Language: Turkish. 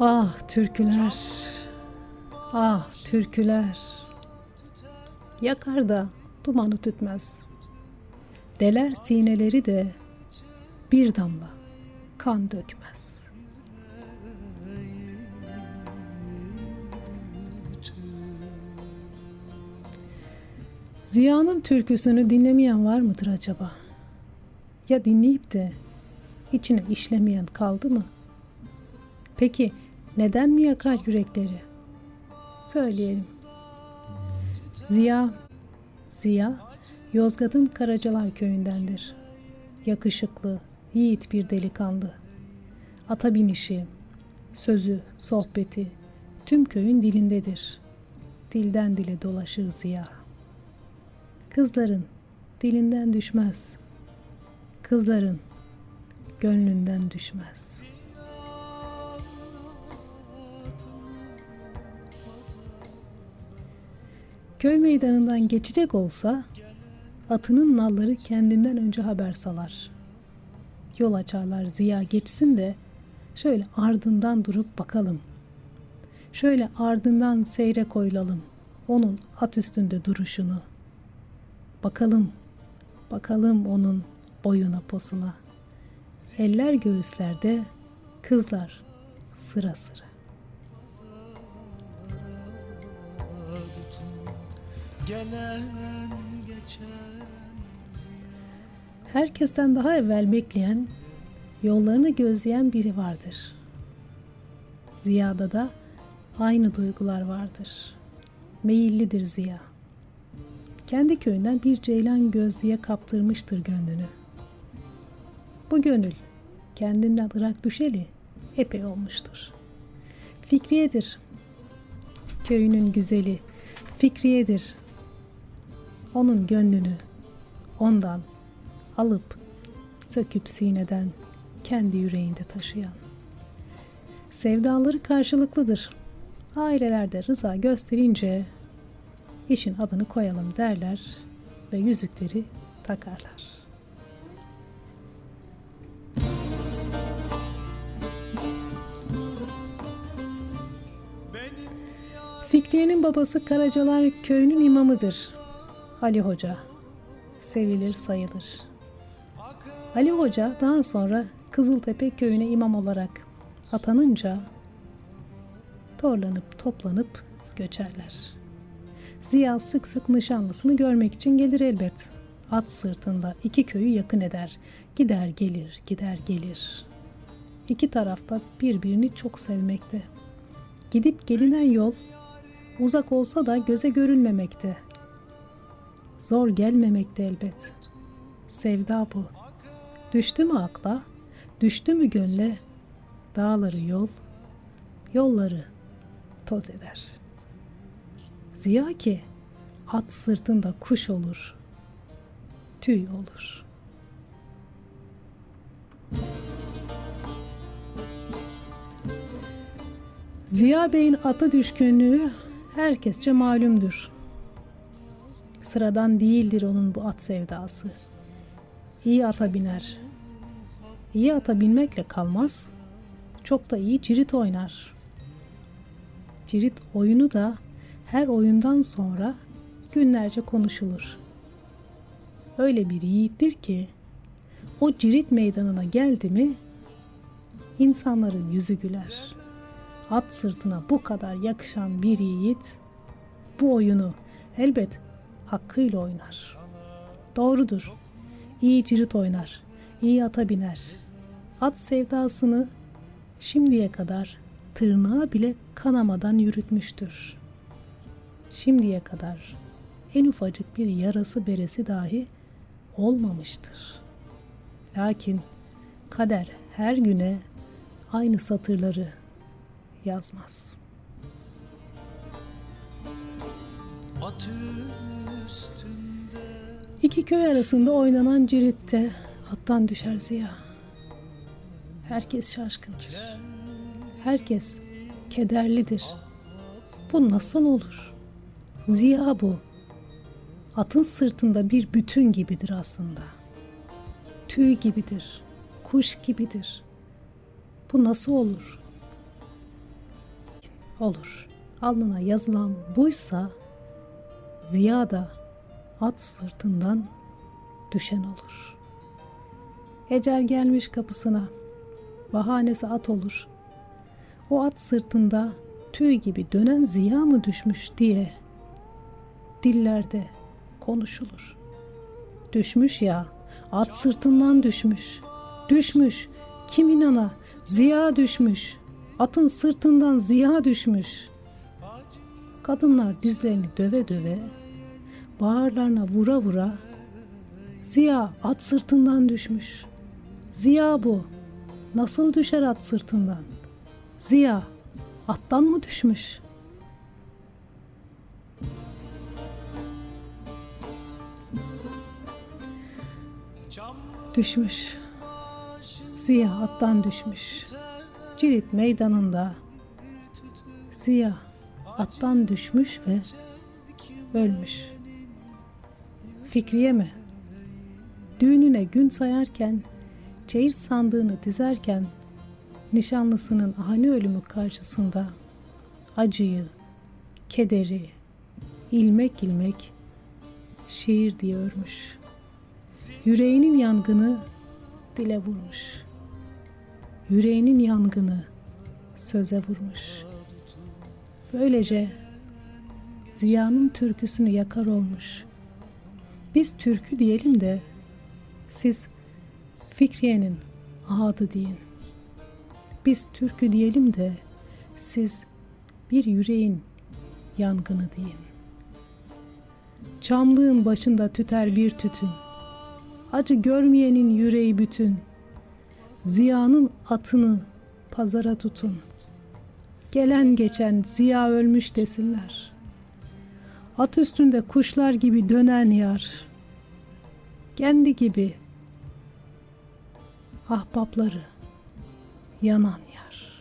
Ah türküler, ah türküler. Yakar da dumanı tütmez. Deler sineleri de bir damla kan dökmez. Ziya'nın türküsünü dinlemeyen var mıdır acaba? Ya dinleyip de içine işlemeyen kaldı mı? Peki neden mi yakar yürekleri? Söyleyelim. Ziya, Ziya Yozgat'ın Karacalar köyündendir. Yakışıklı, yiğit bir delikanlı. Ata binişi, sözü, sohbeti tüm köyün dilindedir. Dilden dile dolaşır Ziya. Kızların dilinden düşmez. Kızların gönlünden düşmez.'' Köy meydanından geçecek olsa atının nalları kendinden önce haber salar. Yol açarlar Ziya geçsin de şöyle ardından durup bakalım. Şöyle ardından seyre koyulalım onun at üstünde duruşunu. Bakalım, bakalım onun boyuna posuna. Eller göğüslerde, kızlar sıra sıra. Herkesten daha evvel bekleyen, yollarını gözleyen biri vardır. Ziya'da da aynı duygular vardır. Meyillidir Ziya. Kendi köyünden bir ceylan gözlüye kaptırmıştır gönlünü. Bu gönül kendinden ırak düşeli epey olmuştur. Fikriyedir. Köyünün güzeli Fikriyedir. Onun gönlünü ondan alıp söküp sineden kendi yüreğinde taşıyan. Sevdaları karşılıklıdır. Ailelerde rıza gösterince işin adını koyalım derler ve yüzükleri takarlar. Fikriye'nin babası Karacalar köyünün imamıdır. Ali Hoca. Sevilir sayılır. Ali Hoca daha sonra Kızıltepe köyüne imam olarak atanınca torlanıp toplanıp göçerler. Ziya sık sık nişanlısını görmek için gelir elbet. At sırtında iki köyü yakın eder. Gider gelir, gider gelir. İki tarafta birbirini çok sevmekte. Gidip gelinen yol uzak olsa da göze görünmemekte. Zor gelmemekte elbet. Sevda bu. Düştü mü akla, düştü mü gönle, dağları yol, yolları toz eder. Ziya ki at sırtında kuş olur, tüy olur. Ziya Bey'in atı düşkünlüğü herkesçe malumdur. Sıradan değildir onun bu at sevdası. İyi ata biner. İyi ata binmekle kalmaz, çok da iyi cirit oynar. Cirit oyunu da her oyundan sonra günlerce konuşulur. Öyle bir yiğittir ki o cirit meydanına geldi mi insanların yüzü güler. At sırtına bu kadar yakışan bir yiğit bu oyunu elbet hakkıyla oynar. Doğrudur. İyi cirit oynar. iyi ata biner. At sevdasını şimdiye kadar tırnağı bile kanamadan yürütmüştür. Şimdiye kadar en ufacık bir yarası beresi dahi olmamıştır. Lakin kader her güne aynı satırları yazmaz. at üstünde İki köy arasında oynanan ciritte attan düşer Ziya. Herkes şaşkındır. Herkes kederlidir. Bu nasıl olur? Ziya bu. Atın sırtında bir bütün gibidir aslında. Tüy gibidir. Kuş gibidir. Bu nasıl olur? olur. Alnına yazılan buysa Ziya da at sırtından düşen olur. Ecel gelmiş kapısına. Bahanesi at olur. O at sırtında tüy gibi dönen ziya mı düşmüş diye dillerde konuşulur. Düşmüş ya, at sırtından düşmüş. Düşmüş, kim inana, ziya düşmüş. Atın sırtından ziya düşmüş. Kadınlar dizlerini döve döve, bağırlarına vura vura, Ziya at sırtından düşmüş. Ziya bu. Nasıl düşer at sırtından? Ziya attan mı düşmüş? Düşmüş. Ziya attan düşmüş. Cirit meydanında Ziya attan düşmüş ve ölmüş. Fikriye mi? Düğününe gün sayarken, çeyiz sandığını dizerken, nişanlısının ani ölümü karşısında acıyı, kederi, ilmek ilmek şiir diye örmüş. Yüreğinin yangını dile vurmuş. Yüreğinin yangını söze vurmuş. Böylece Ziya'nın türküsünü yakar olmuş. Biz türkü diyelim de siz Fikriye'nin adı deyin. Biz türkü diyelim de siz bir yüreğin yangını deyin. Çamlığın başında tüter bir tütün. Acı görmeyenin yüreği bütün. Ziya'nın atını pazara tutun. Gelen geçen ziya ölmüş desinler. At üstünde kuşlar gibi dönen yar. Kendi gibi ahbapları yanan yar.